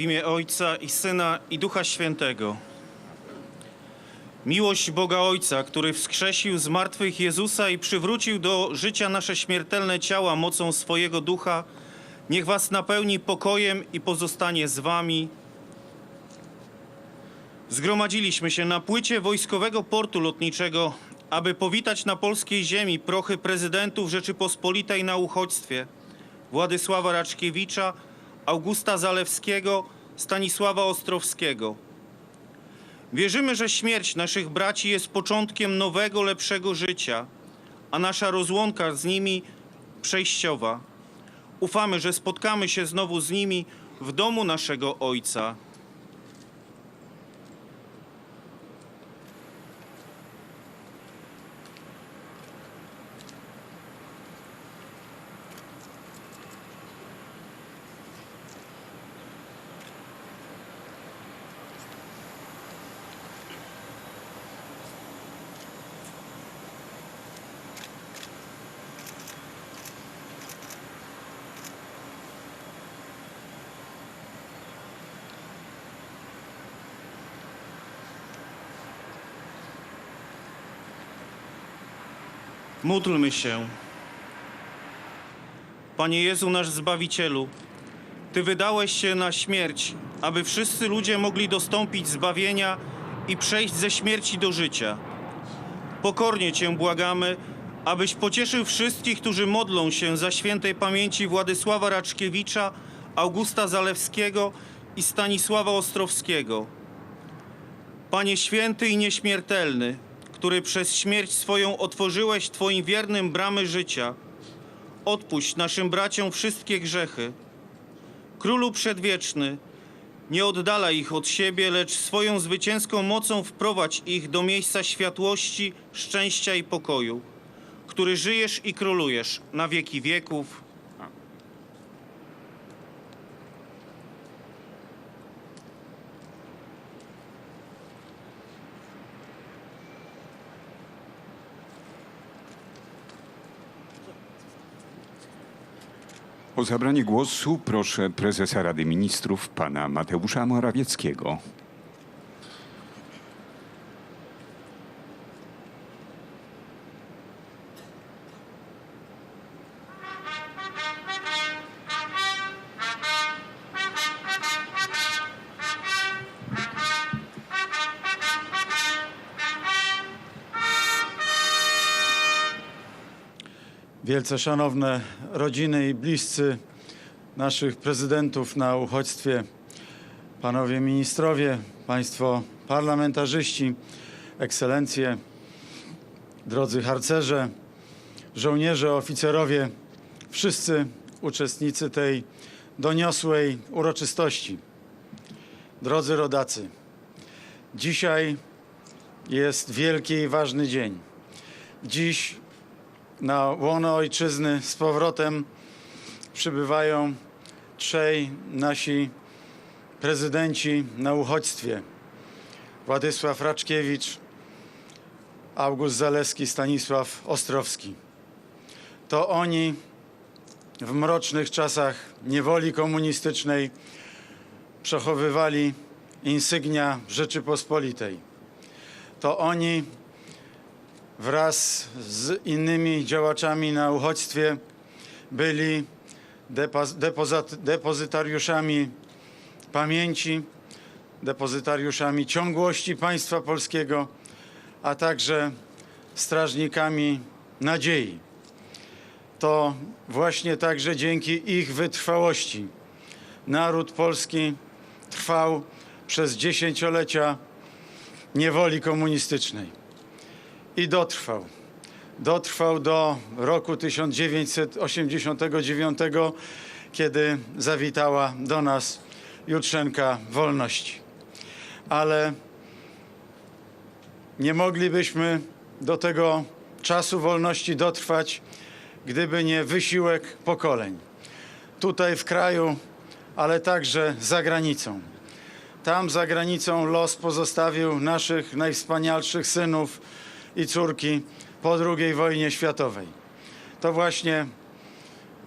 W imię Ojca i Syna i Ducha Świętego. Miłość Boga Ojca, który wskrzesił z martwych Jezusa i przywrócił do życia nasze śmiertelne ciała mocą swojego Ducha, niech was napełni pokojem i pozostanie z wami. Zgromadziliśmy się na płycie wojskowego portu lotniczego, aby powitać na polskiej ziemi prochy prezydentów Rzeczypospolitej na uchodźstwie Władysława Raczkiewicza, Augusta Zalewskiego, Stanisława Ostrowskiego. Wierzymy, że śmierć naszych braci jest początkiem nowego, lepszego życia, a nasza rozłąka z nimi przejściowa. Ufamy, że spotkamy się znowu z nimi w domu naszego Ojca. Módlmy się. Panie Jezu, nasz Zbawicielu, Ty wydałeś się na śmierć, aby wszyscy ludzie mogli dostąpić zbawienia i przejść ze śmierci do życia. Pokornie Cię błagamy, abyś pocieszył wszystkich, którzy modlą się za świętej pamięci Władysława Raczkiewicza, Augusta Zalewskiego i Stanisława Ostrowskiego. Panie święty i nieśmiertelny, który przez śmierć swoją otworzyłeś Twoim wiernym bramy życia, odpuść naszym braciom wszystkie grzechy. Królu przedwieczny, nie oddalaj ich od siebie, lecz swoją zwycięską mocą wprowadź ich do miejsca światłości, szczęścia i pokoju, który żyjesz i królujesz na wieki wieków. O zabranie głosu proszę prezesa Rady Ministrów pana Mateusza Morawieckiego. Wielce szanowne rodziny i bliscy naszych prezydentów na uchodźstwie, panowie ministrowie, państwo parlamentarzyści, ekscelencje, drodzy harcerze, żołnierze, oficerowie, wszyscy uczestnicy tej doniosłej uroczystości. Drodzy rodacy, dzisiaj jest wielki i ważny dzień. Dziś na łono ojczyzny z powrotem przybywają trzej nasi prezydenci na uchodźstwie. Władysław Raczkiewicz, August Zaleski, Stanisław Ostrowski. To oni w mrocznych czasach niewoli komunistycznej przechowywali insygnia Rzeczypospolitej. To oni wraz z innymi działaczami na uchodźstwie byli depozytariuszami pamięci, depozytariuszami ciągłości państwa polskiego, a także strażnikami nadziei. To właśnie także dzięki ich wytrwałości naród polski trwał przez dziesięciolecia niewoli komunistycznej i dotrwał. Dotrwał do roku 1989, kiedy zawitała do nas Jutrzenka Wolności. Ale nie moglibyśmy do tego czasu wolności dotrwać, gdyby nie wysiłek pokoleń. Tutaj w kraju, ale także za granicą. Tam za granicą los pozostawił naszych najwspanialszych synów i córki po II wojnie światowej. To właśnie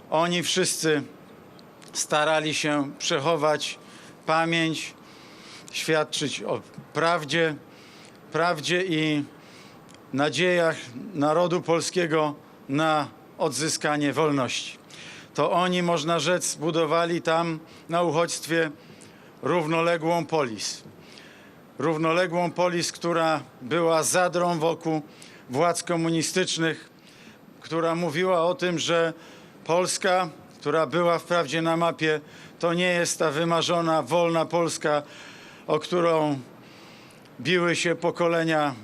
oni wszyscy starali się przechować pamięć, świadczyć o prawdzie, prawdzie i nadziejach narodu polskiego na odzyskanie wolności. To oni, można rzec, budowali tam na uchodźstwie równoległą polis. Równoległą polis, która była zadrą wokół władz komunistycznych, która mówiła o tym, że Polska, która była wprawdzie na mapie, to nie jest ta wymarzona, wolna Polska, o którą biły się pokolenia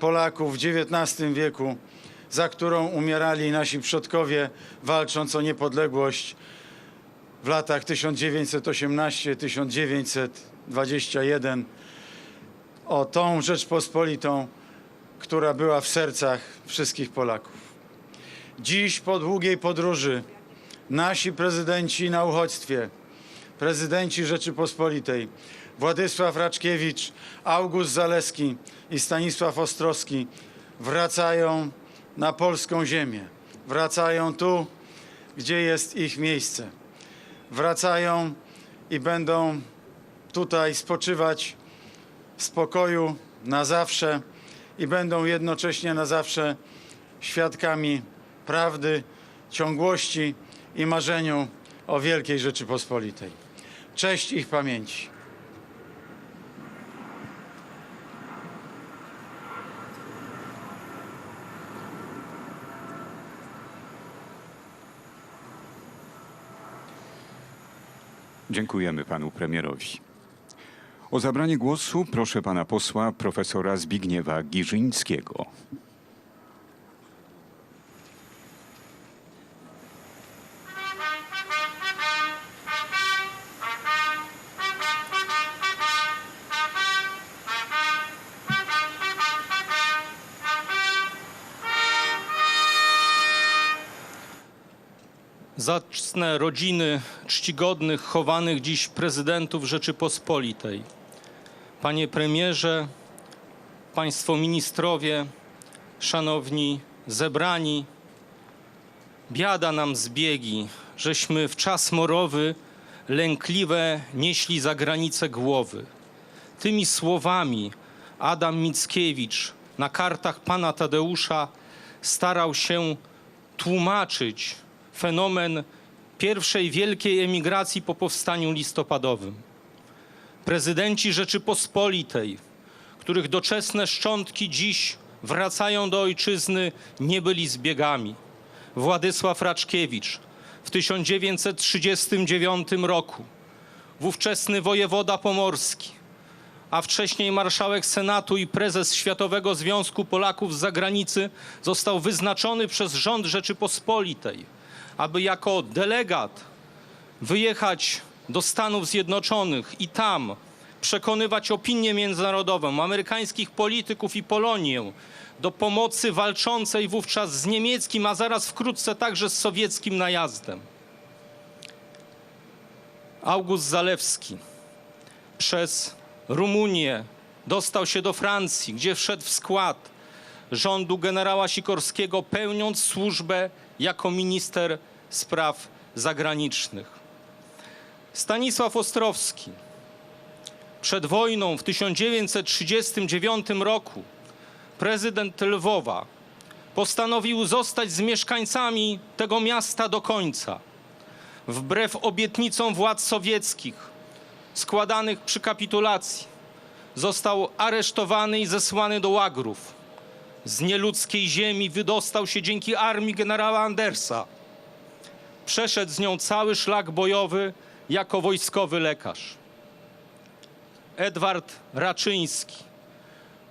Polaków w XIX wieku, za którą umierali nasi przodkowie, walcząc o niepodległość w latach 1918-1921, o tą Rzeczpospolitą, która była w sercach wszystkich Polaków. Dziś po długiej podróży nasi prezydenci na uchodźstwie, prezydenci Rzeczypospolitej, Władysław Raczkiewicz, August Zaleski i Stanisław Ostrowski wracają na polską ziemię. Wracają tu, gdzie jest ich miejsce. Wracają i będą tutaj spoczywać spokoju na zawsze i będą jednocześnie na zawsze świadkami prawdy, ciągłości i marzeniu o Wielkiej Rzeczypospolitej. Cześć ich pamięci. Dziękujemy panu premierowi. O zabranie głosu proszę pana posła profesora Zbigniewa Giżyńskiego. Zacne rodziny czcigodnych, chowanych dziś prezydentów Rzeczypospolitej. Panie premierze, państwo ministrowie, szanowni zebrani, biada nam zbiegi, żeśmy w czas morowy lękliwe nieśli za granicę głowy. Tymi słowami Adam Mickiewicz na kartach pana Tadeusza starał się tłumaczyć fenomen pierwszej wielkiej emigracji po powstaniu listopadowym. Prezydenci Rzeczypospolitej, których doczesne szczątki dziś wracają do ojczyzny, nie byli zbiegami. Władysław Raczkiewicz w 1939 roku, ówczesny wojewoda pomorski, a wcześniej marszałek Senatu i prezes Światowego Związku Polaków z Zagranicy został wyznaczony przez rząd Rzeczypospolitej, aby jako delegat wyjechać do Stanów Zjednoczonych i tam przekonywać opinię międzynarodową, amerykańskich polityków i Polonię do pomocy walczącej wówczas z niemieckim, a zaraz wkrótce także z sowieckim najazdem. August Zalewski przez Rumunię dostał się do Francji, gdzie wszedł w skład rządu generała Sikorskiego, pełniąc służbę jako minister spraw zagranicznych. Stanisław Ostrowski przed wojną w 1939 roku prezydent Lwowa postanowił zostać z mieszkańcami tego miasta do końca. Wbrew obietnicom władz sowieckich składanych przy kapitulacji został aresztowany i zesłany do łagrów. Z nieludzkiej ziemi wydostał się dzięki armii generała Andersa. Przeszedł z nią cały szlak bojowy jako wojskowy lekarz. Edward Raczyński.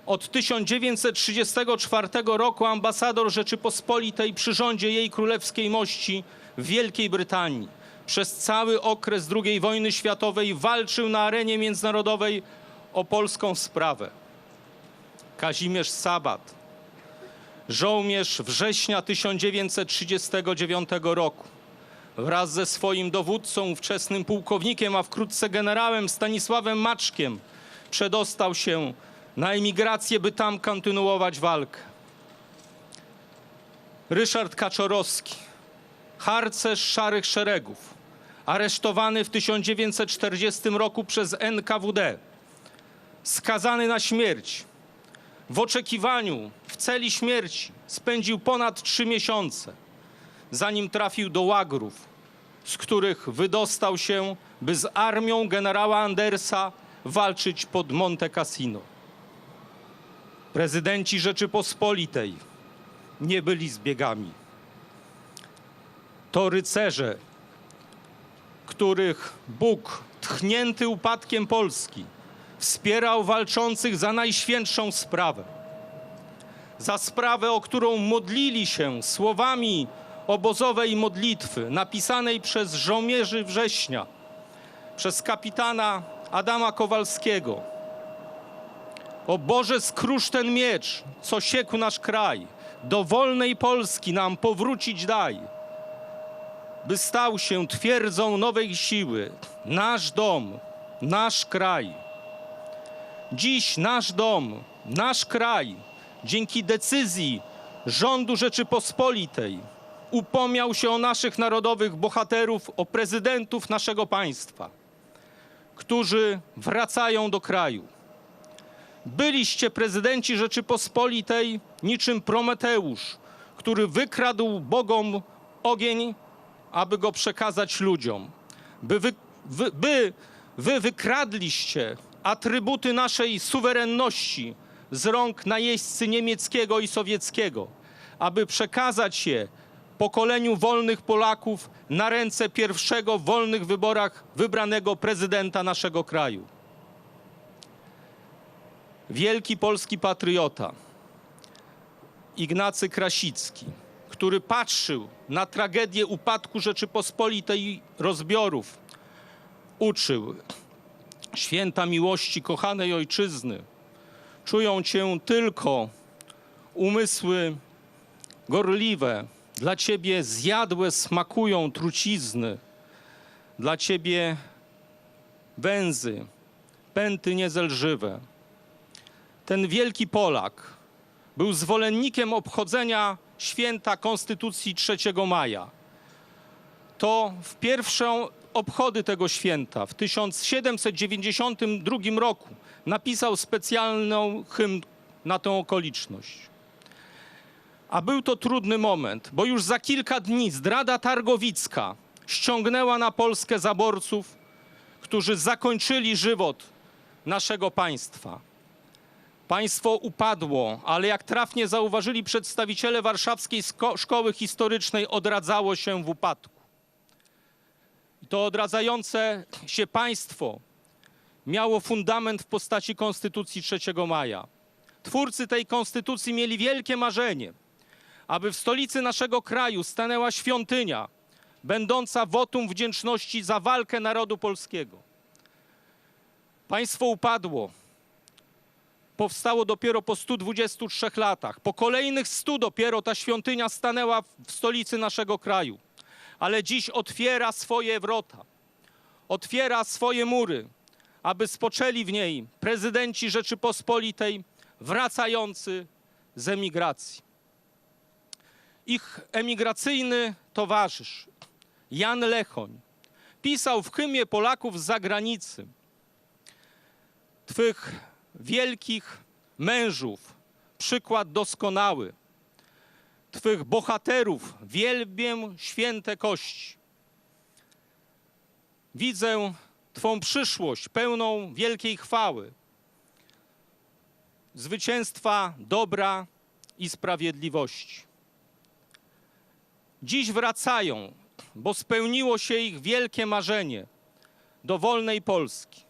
Od 1934 roku ambasador Rzeczypospolitej przy rządzie jej królewskiej mości w Wielkiej Brytanii. Przez cały okres II wojny światowej walczył na arenie międzynarodowej o polską sprawę. Kazimierz Sabat, żołnierz września 1939 roku. Wraz ze swoim dowódcą, ówczesnym pułkownikiem, a wkrótce generałem Stanisławem Maczkiem, przedostał się na emigrację, by tam kontynuować walkę. Ryszard Kaczorowski, harcerz szarych szeregów, aresztowany w 1940 roku przez NKWD, skazany na śmierć. W oczekiwaniu w celi śmierci spędził ponad trzy miesiące, zanim trafił do łagrów, z których wydostał się, by z armią generała Andersa walczyć pod Monte Cassino. Prezydenci Rzeczypospolitej nie byli zbiegami. To rycerze, których Bóg, tchnięty upadkiem Polski, wspierał walczących za najświętszą sprawę. Za sprawę, o którą modlili się słowami obozowej modlitwy napisanej przez żołnierzy września, przez kapitana Adama Kowalskiego. O Boże, skrusz ten miecz, co siekł nasz kraj, do wolnej Polski nam powrócić daj, by stał się twierdzą nowej siły, nasz dom, nasz kraj. Dziś nasz dom, nasz kraj, dzięki decyzji rządu Rzeczypospolitej, upomniał się o naszych narodowych bohaterów, o prezydentów naszego państwa, którzy wracają do kraju. Byliście prezydenci Rzeczypospolitej niczym Prometeusz, który wykradł Bogom ogień, aby go przekazać ludziom. By wy, wy, by wy wykradliście atrybuty naszej suwerenności z rąk najeźdźcy niemieckiego i sowieckiego, aby przekazać je pokoleniu wolnych Polaków na ręce pierwszego w wolnych wyborach wybranego prezydenta naszego kraju. Wielki polski patriota Ignacy Krasicki, który patrzył na tragedię upadku Rzeczypospolitej rozbiorów, uczył święta miłości kochanej ojczyzny. Czują cię tylko umysły gorliwe, dla ciebie zjadłe smakują trucizny, dla ciebie węzy, pęty niezelżywe. Ten wielki Polak był zwolennikiem obchodzenia święta Konstytucji 3 maja. To w pierwszą obchody tego święta w 1792 roku napisał specjalną hymn na tę okoliczność. A był to trudny moment, bo już za kilka dni zdrada targowicka ściągnęła na Polskę zaborców, którzy zakończyli żywot naszego państwa. Państwo upadło, ale jak trafnie zauważyli przedstawiciele Warszawskiej Szkoły Historycznej, odradzało się w upadku. To odradzające się państwo miało fundament w postaci Konstytucji 3 maja. Twórcy tej konstytucji mieli wielkie marzenie, aby w stolicy naszego kraju stanęła świątynia, będąca wotum wdzięczności za walkę narodu polskiego. Państwo upadło, powstało dopiero po 123 latach. Po kolejnych 100 dopiero ta świątynia stanęła w stolicy naszego kraju. Ale dziś otwiera swoje wrota, otwiera swoje mury, aby spoczęli w niej prezydenci Rzeczypospolitej wracający z emigracji. Ich emigracyjny towarzysz, Jan Lechoń, pisał w hymnie Polaków z zagranicy Twych wielkich mężów, przykład doskonały. Twych bohaterów wielbię święte kości. Widzę Twą przyszłość pełną wielkiej chwały, zwycięstwa dobra i sprawiedliwości. Dziś wracają, bo spełniło się ich wielkie marzenie do wolnej Polski.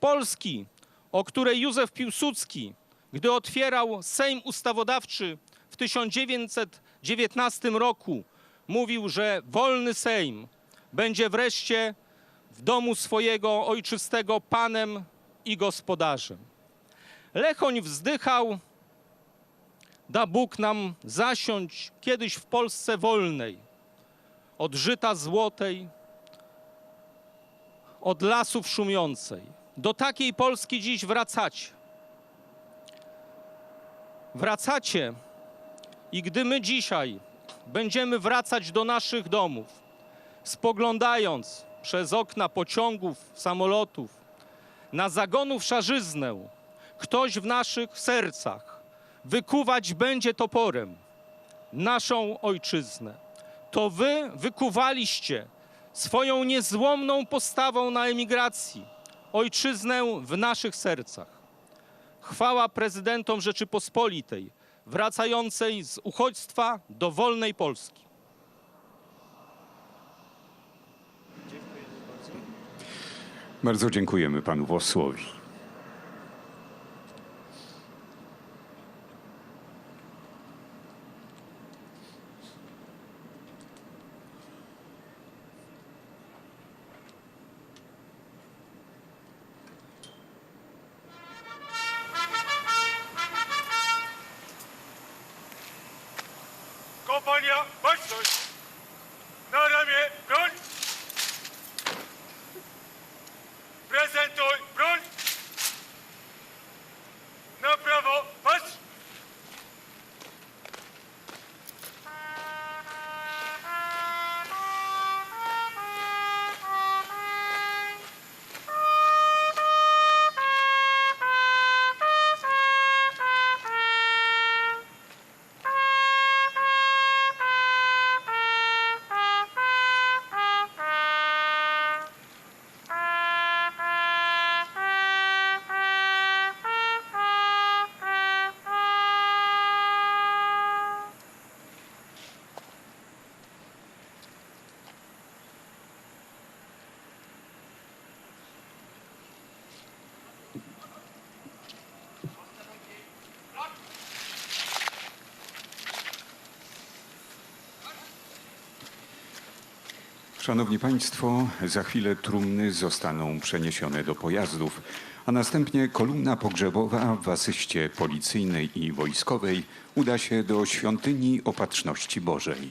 Polski, o której Józef Piłsudski, gdy otwierał Sejm Ustawodawczy w 1919 roku, mówił, że wolny Sejm będzie wreszcie w domu swojego ojczystego panem i gospodarzem. Lechoń wzdychał, da Bóg nam zasiąść kiedyś w Polsce wolnej, od żyta złotej, od lasów szumiącej. Do takiej Polski dziś wracacie. Wracacie i gdy my dzisiaj będziemy wracać do naszych domów, spoglądając przez okna pociągów, samolotów, na zagonów szarzyznę, ktoś w naszych sercach wykuwać będzie toporem naszą ojczyznę. To wy wykuwaliście swoją niezłomną postawą na emigracji ojczyznę w naszych sercach. Chwała prezydentom Rzeczypospolitej, wracającej z uchodźstwa do wolnej Polski. Bardzo dziękujemy panu posłowi. Szanowni Państwo, za chwilę trumny zostaną przeniesione do pojazdów, a następnie kolumna pogrzebowa w asyście policyjnej i wojskowej uda się do świątyni Opatrzności Bożej.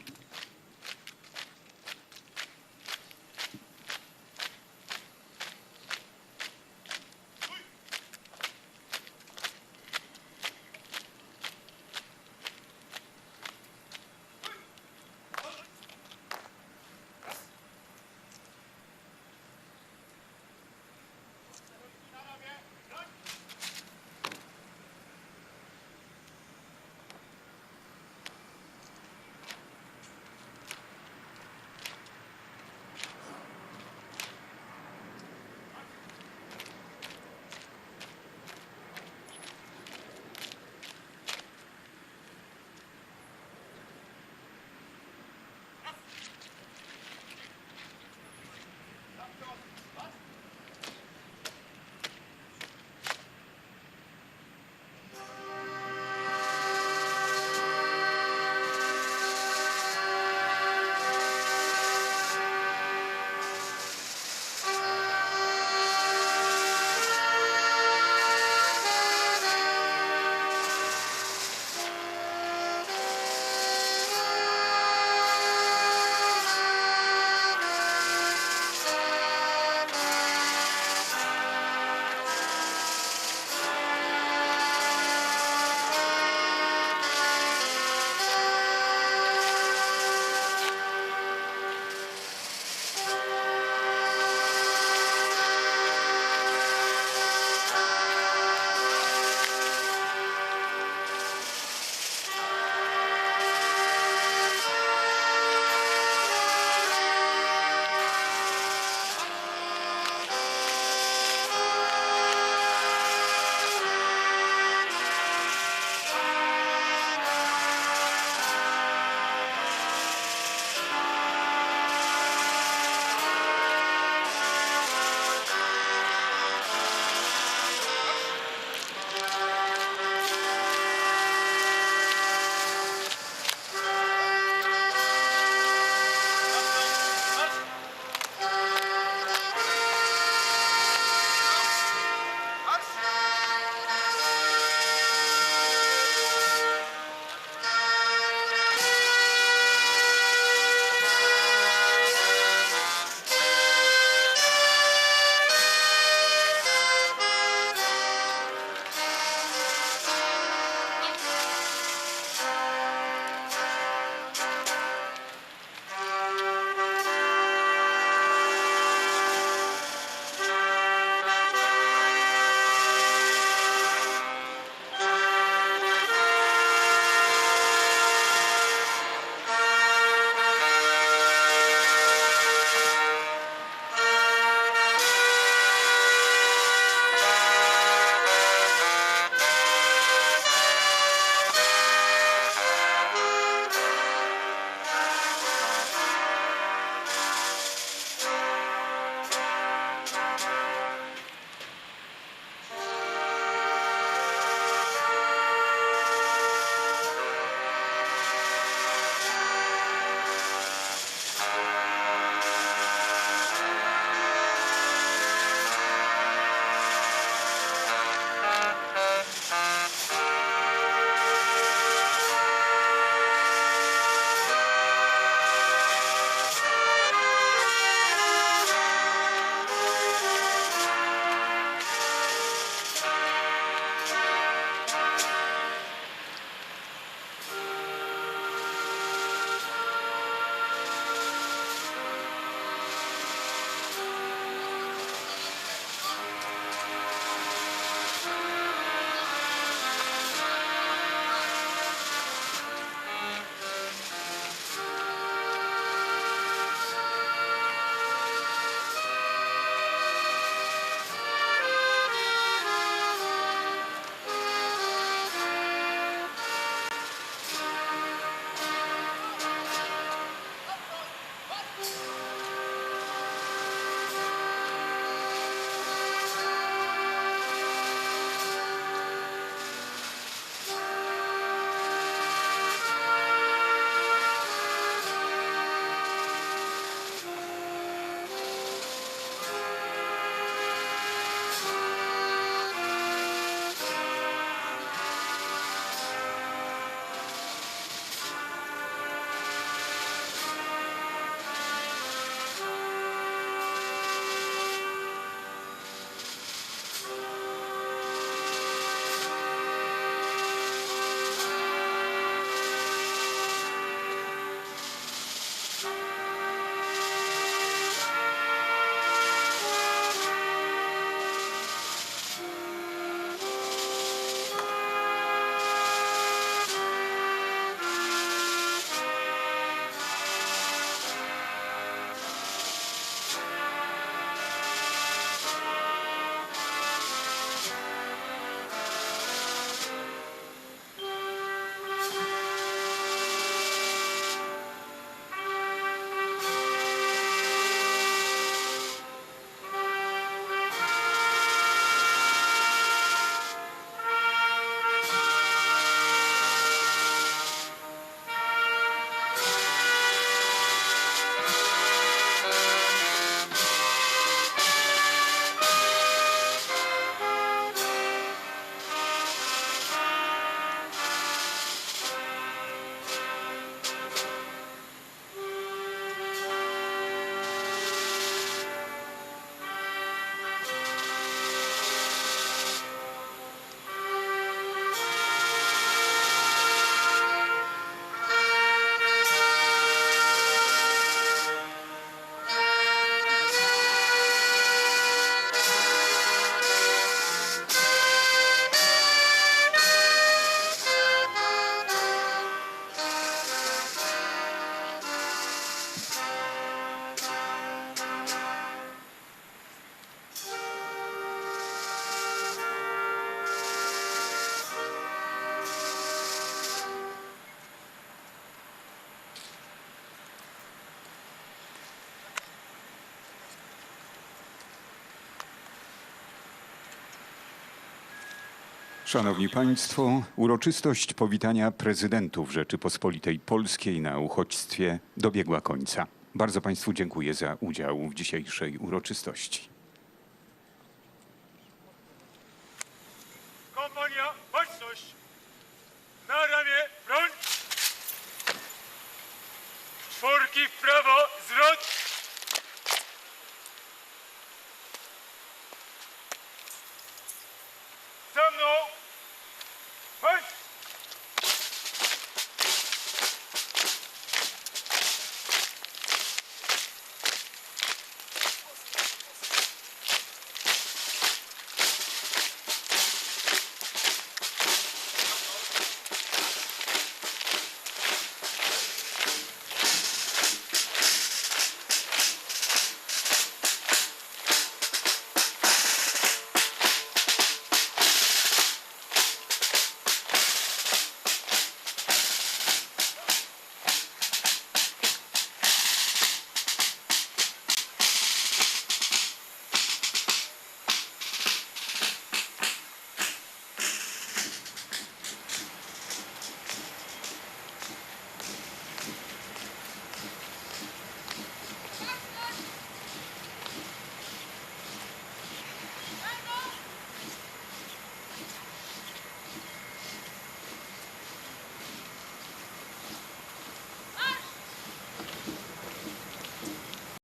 Szanowni Państwo, uroczystość powitania prezydentów Rzeczypospolitej Polskiej na uchodźstwie dobiegła końca. Bardzo Państwu dziękuję za udział w dzisiejszej uroczystości.